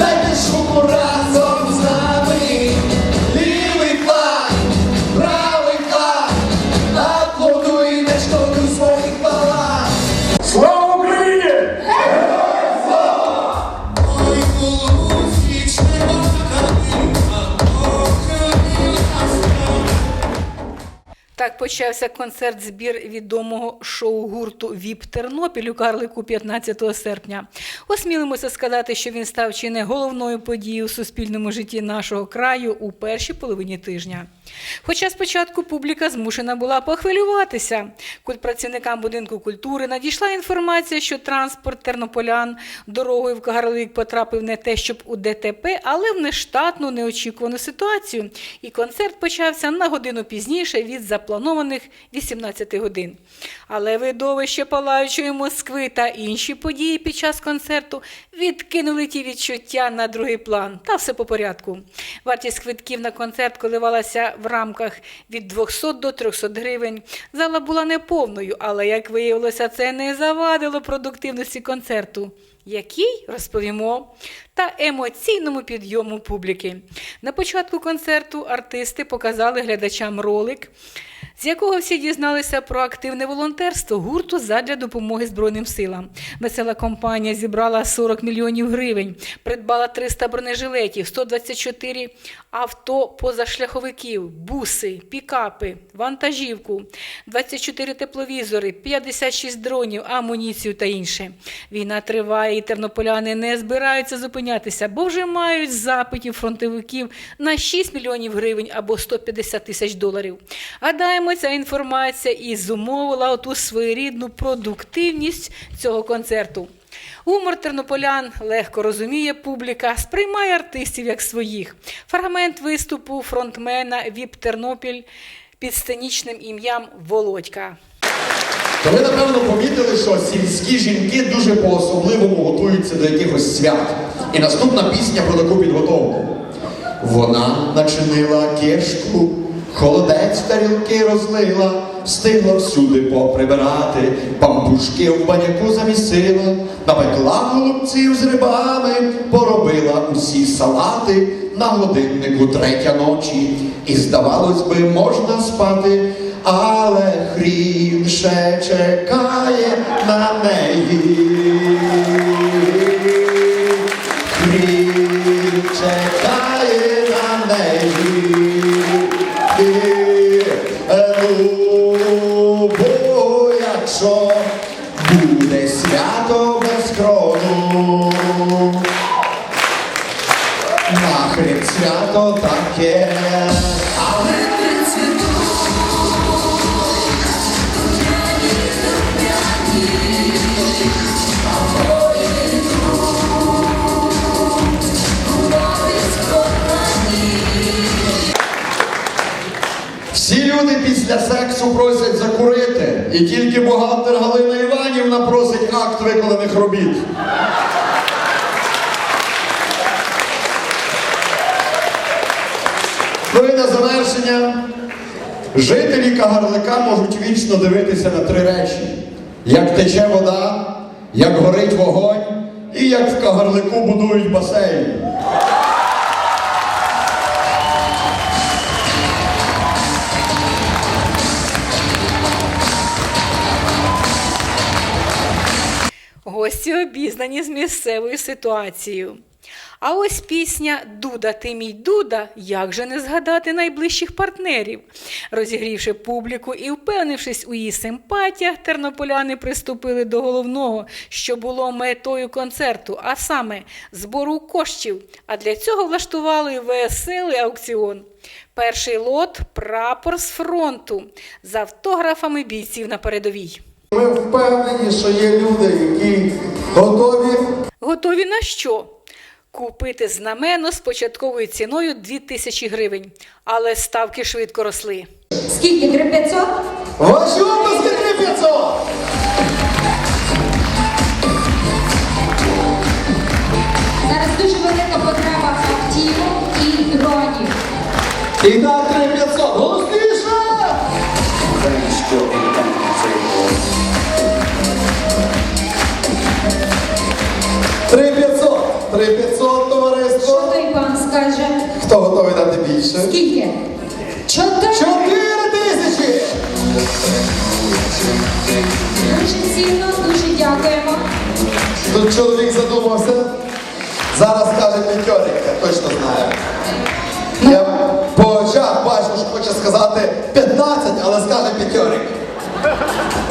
дайте шуму Так почався концерт збір відомого шоу-гурту Віп Тернопіль у Карлику 15 серпня. Осмілимося сказати, що він став чи не головною подією у суспільному житті нашого краю у першій половині тижня. Хоча спочатку публіка змушена була похвилюватися. Культпрацівникам будинку культури надійшла інформація, що транспорт тернополян дорогою в Кагарлик потрапив не те, щоб у ДТП, але в нештатну неочікувану ситуацію. І концерт почався на годину пізніше від запланованих 18 годин. Але видовище палаючої Москви та інші події під час концерту відкинули ті відчуття на другий план. Та все по порядку. Вартість квитків на концерт коливалася в рамках від 200 до 300 гривень. Зала була неповною, але як виявилося, це не завадило продуктивності концерту. Який розповімо та емоційному підйому публіки. На початку концерту артисти показали глядачам ролик, з якого всі дізналися про активне волонтерство гурту задля допомоги Збройним силам. Весела компанія зібрала 40 мільйонів гривень, придбала 300 бронежилетів, 124 авто позашляховиків, буси, пікапи, вантажівку, 24 тепловізори, 56 дронів, амуніцію та інше. Війна триває, і тернополяни не збираються зупинятися, бо вже мають запитів фронтовиків на 6 мільйонів гривень або 150 тисяч доларів. Гадаємо, ця інформація і зумовила оту своєрідну продуктивність цього концерту. Гумор тернополян легко розуміє публіка, сприймає артистів як своїх. Фрагмент виступу фронтмена Віп Тернопіль під сценічним ім'ям Володька. То ви, напевно, помітили, що сільські жінки дуже по-особливому готуються до якихось свят. І наступна пісня про таку підготовку. Вона начинила кишку, холодець тарілки розлила, встигла всюди поприбирати, пампушки в баняку замісила, напекла голубців з рибами, поробила усі салати на годиннику третя ночі. І здавалось би, можна спати, але хрін ще чекає на неї. Тільки бухгалтер Галина Іванівна просить акт виконаних робіт. Ну і на завершення. Жителі Кагарлика можуть вічно дивитися на три речі: як тече вода, як горить вогонь, і як в Кагарлику будують басейн. Гості обізнані з місцевою ситуацією. А ось пісня Дуда, ти мій Дуда, як же не згадати найближчих партнерів. Розігрівши публіку і впевнившись у її симпатіях, тернополяни приступили до головного, що було метою концерту, а саме збору коштів. А для цього влаштували веселий аукціон. Перший лот прапор з фронту з автографами бійців на передовій. Ми впевнені, що є люди, які готові Готові на що? Купити знамено з початковою ціною 2000 гривень, але ставки швидко росли. Скільки? 3500? Ваші обласки 3500! Зараз дуже велика потреба автівок і дронів. І на Три 500! 3 500! товариство? Той пан скаже. Хто готовий дати більше? Скільки? Чотири. Чотири тисячі! Дуже цінно, дуже дякуємо. Тут чоловік задумався. Зараз каже п'ятьорик, точно знаю. Я по очах бачу, що хоче сказати 15, але скаже п'ятьорик.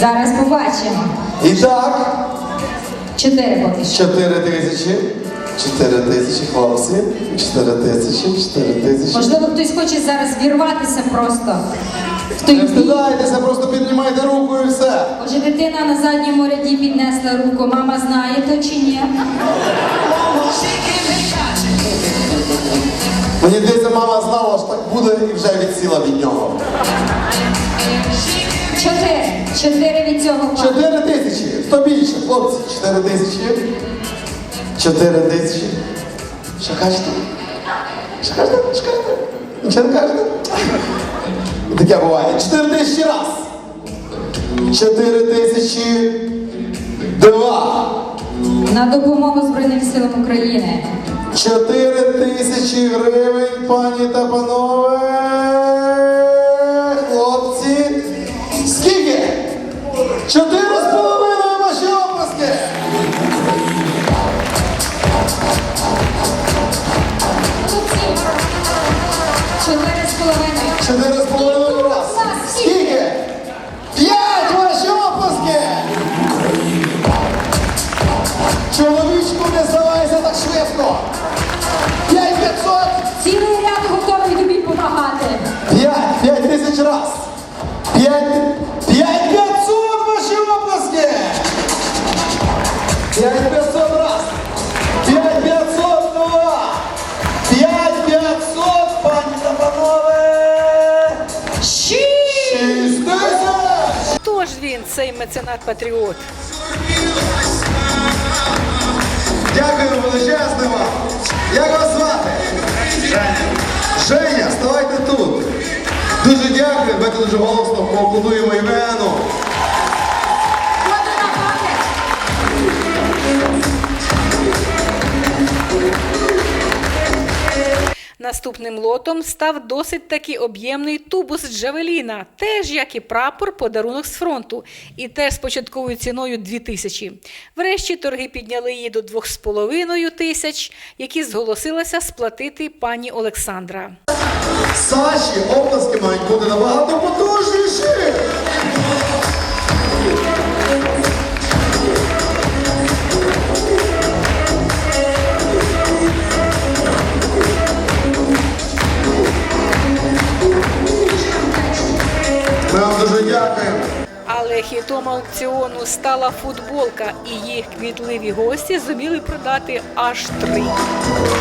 Зараз побачимо. І так, Чотири поки що. 4 тисячі. 4 тисячі, хлопці. 4 тисячі, 4 тисячі. Можливо, хтось хоче зараз вірватися просто в той Не бій. встидайтеся, просто піднімайте руку і все. Може, дитина на задньому ряді піднесла руку. Мама знає то чи ні? Мені здається, мама знала, що так буде і вже відсіла від нього. Чотири. Чотири від цього. 4 тисячі. Хто більше, хлопці? 4 тисячі. 4 тисячі. Що кажете? Що кажете? Що кажете? Нічого не кажете? Таке буває. 4 тисячі раз. 4 тисячі два. На допомогу Збройним силам України. 4 тисячі гривень, пані та панове. Хлопці. Скільки? Чотири Чотири з половиною. Чотири з половиною раз. Скільки? П'ять ваші опуски! Чоловічку, не здавайся так швидко. П'ять п'ятсот. Цілий ряд готовий тобі допомагати. П'ять, п'ять тисяч раз. П'ять, Цей меценат-патріот? Дякую величезне вам. Як вас звати? Женя. Женя, ставайте тут. Дуже дякую, давайте дуже голосно поаплодуємо Євгену. Наступним лотом став досить таки об'ємний тубус Джавеліна, теж як і прапор, подарунок з фронту, і теж з початковою ціною 2 тисячі. Врешті торги підняли її до 2,5 тисяч, які зголосилася сплатити пані Олександра. Саші оплески мають бути набагато потужніші. Дякуємо. Але хітом аукціону стала футболка, і їх квітливі гості зуміли продати аж три.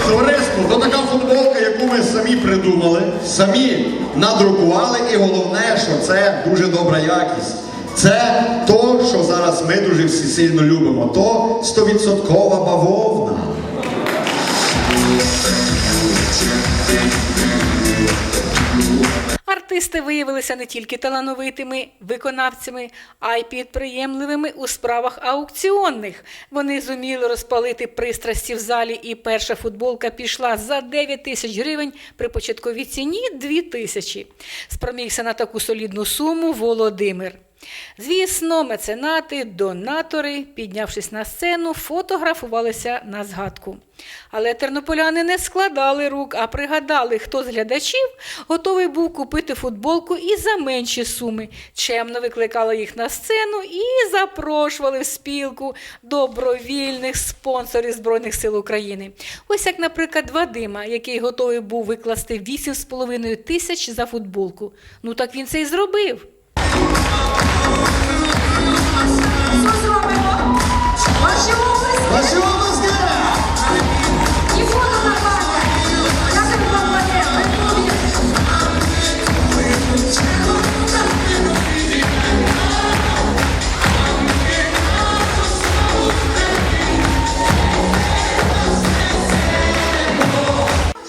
Товариство, то така футболка, яку ми самі придумали, самі надрукували, і головне, що це дуже добра якість. Це то, що зараз ми дуже всі сильно любимо. То 100% бавовна. Артисти виявилися не тільки талановитими виконавцями, а й підприємливими у справах аукціонних. Вони зуміли розпалити пристрасті в залі, і перша футболка пішла за 9 тисяч гривень при початковій ціні 2 тисячі. Спромігся на таку солідну суму Володимир. Звісно, меценати, донатори, піднявшись на сцену, фотографувалися на згадку. Але тернополяни не складали рук, а пригадали, хто з глядачів готовий був купити футболку і за менші суми. Чемно викликали їх на сцену і запрошували в спілку добровільних спонсорів Збройних сил України. Ось як, наприклад, Вадима, який готовий був викласти 8,5 тисяч за футболку. Ну так він це і зробив.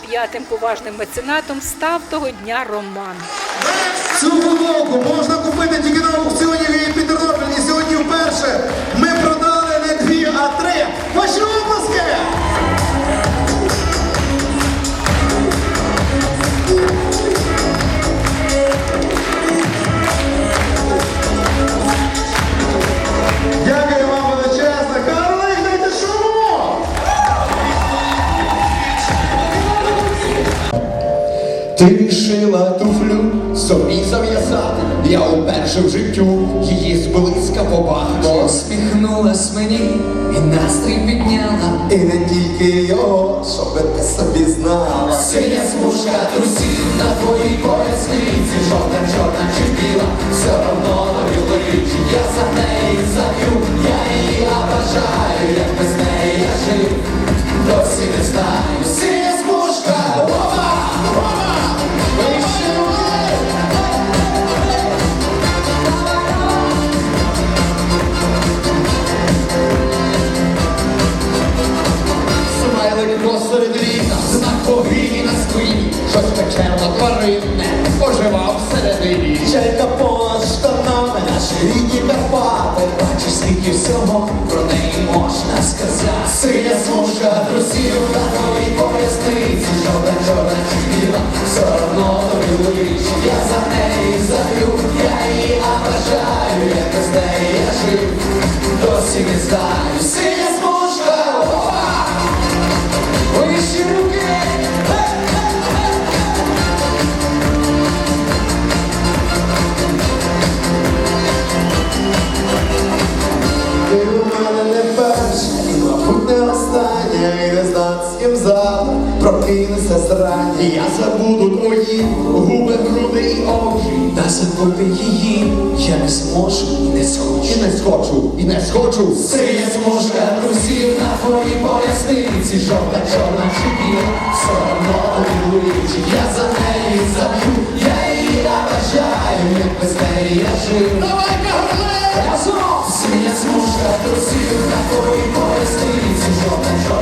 П'ятим поважним меценатом став того дня Роман. Цю футболку можна купити тільки на аукціоні в Тернопіль. Перше ми продали не дві, а три. Ваші випуски! Дякую вам величезно. Карли, дайте шуму! Ти рішила туфлю собі зав'язати, я уперше в життю її зблизька побачив. Посміхнулась мені і настрій підняла. І не тільки його, щоб ти собі знала. Синя смужка трусів на твоїй поясниці, жовта, чорна чи біла, все одно тобі лежить. Я за неї заб'ю, я її обожаю, як без неї я жив, досі не знаю. Прокинуся зрані. Я забуду твої губи, груди і очі. Та забути її я не зможу і не схочу. І не схочу, і не схочу. Синя смужка друзів на твоїй поясниці, жовта, чорна чи біла, все одно тобі. Я за неї заб'ю, я її обожаю, як без неї я жив. Давай, Разом! Синя смужка друзів на твоїй поясниці, жовта, чорна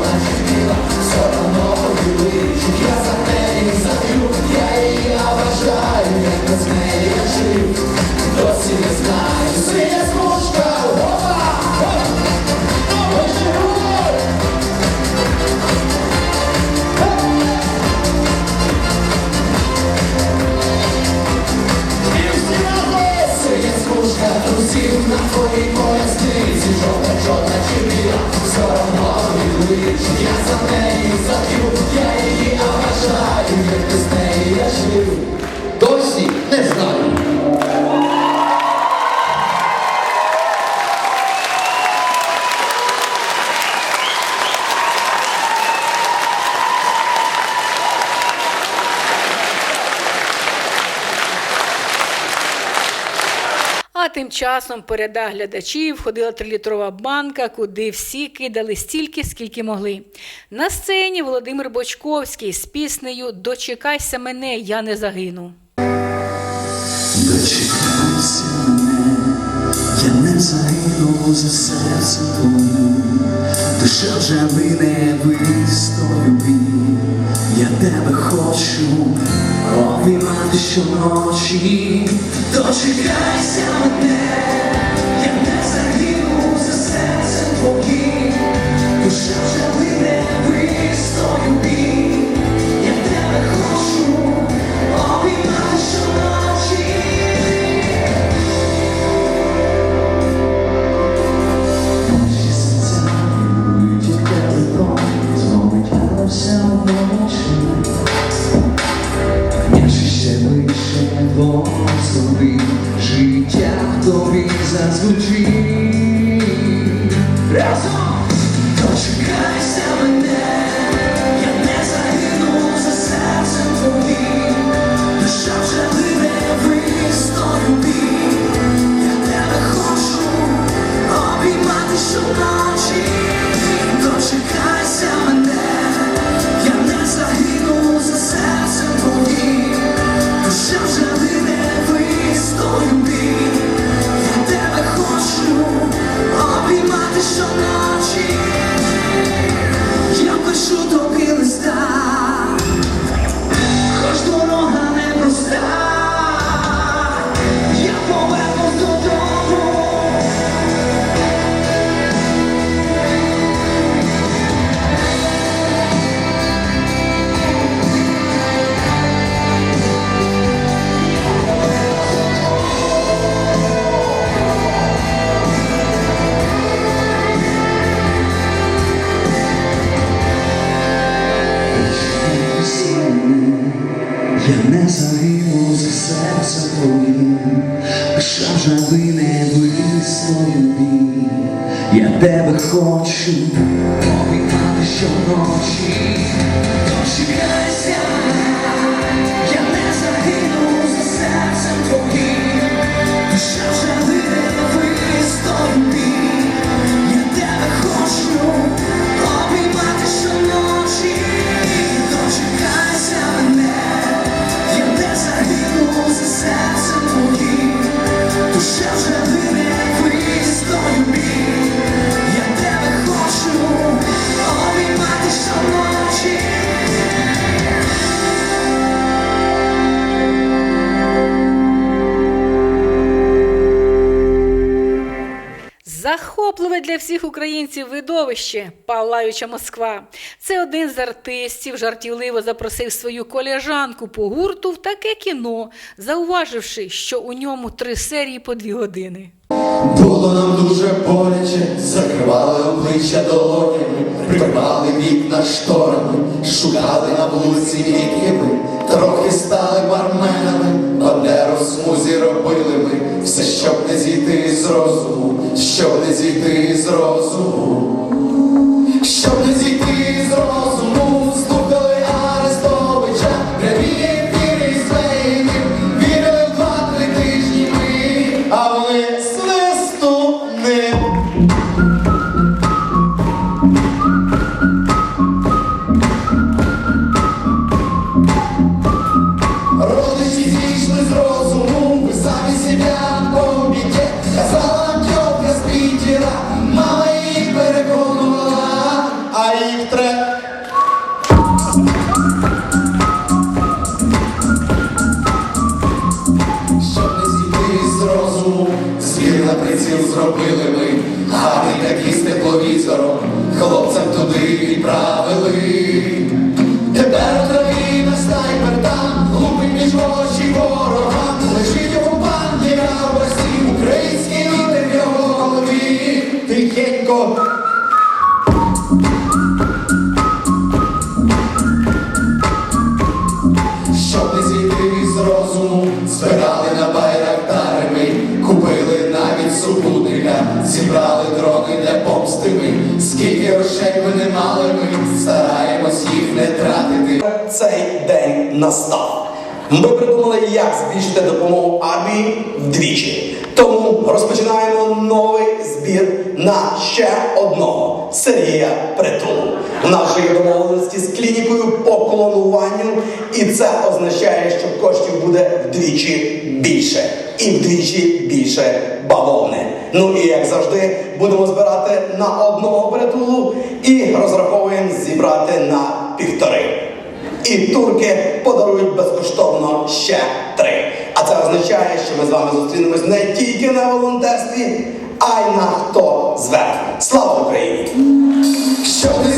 тим часом по рядах глядачів ходила трилітрова банка, куди всі кидали стільки, скільки могли. На сцені Володимир Бочковський з піснею Дочекайся мене, я не загину. Дочекайся мене, я не загину за серце твоє, душа вже мене вистою, я тебе хочу. Обіймати щоночі, дочекайся мене, я не загину за серце твоїм, душа вже зазвучить. Разом дочекайся видовище Палаюча Москва. Це один з артистів жартівливо запросив свою колежанку по гурту в таке кіно, зауваживши, що у ньому три серії по дві години. Було нам дуже боляче, закривали обличчя долонями, прикривали вікна шторами, шукали на вулиці віками, трохи стали барменами, бандеру смузі робили ми, все, щоб не зійти з розуму, щоб не зійти з розуму, щоб не тихенько. Щоб не зійти з розуму, збирали на байрактари ми, купили навіть супутника, зібрали дрони для помсти ми. Скільки грошей би не мали ми, стараємось їх не тратити. Цей день настав. Ми придумали, як збільшити допомогу армії вдвічі. Тому розпочинаємо новий збір на ще одного Сергія Притулу. У нас домовленості з клінікою по клонуванню, і це означає, що коштів буде вдвічі більше. І вдвічі більше бавовни. Ну і як завжди, будемо збирати на одного притулу і розраховуємо зібрати на півтори. І турки подарують безкоштовно ще три. А це означає, що ми з вами зустрінемось не тільки на волонтерстві, а й на хто зверху. Слава Україні! Щоб не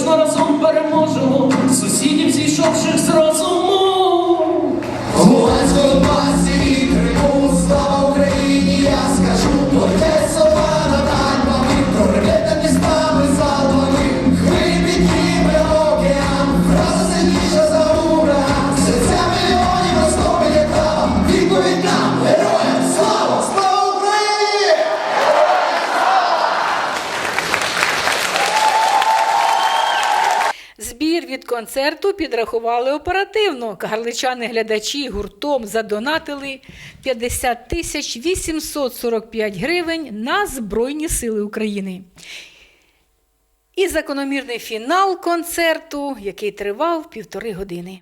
точно разом переможемо сусідів, зійшовших з розуму. Концерту підрахували оперативно. Карличани-глядачі гуртом задонатили 50 тисяч 845 гривень на Збройні Сили України. І закономірний фінал концерту, який тривав півтори години.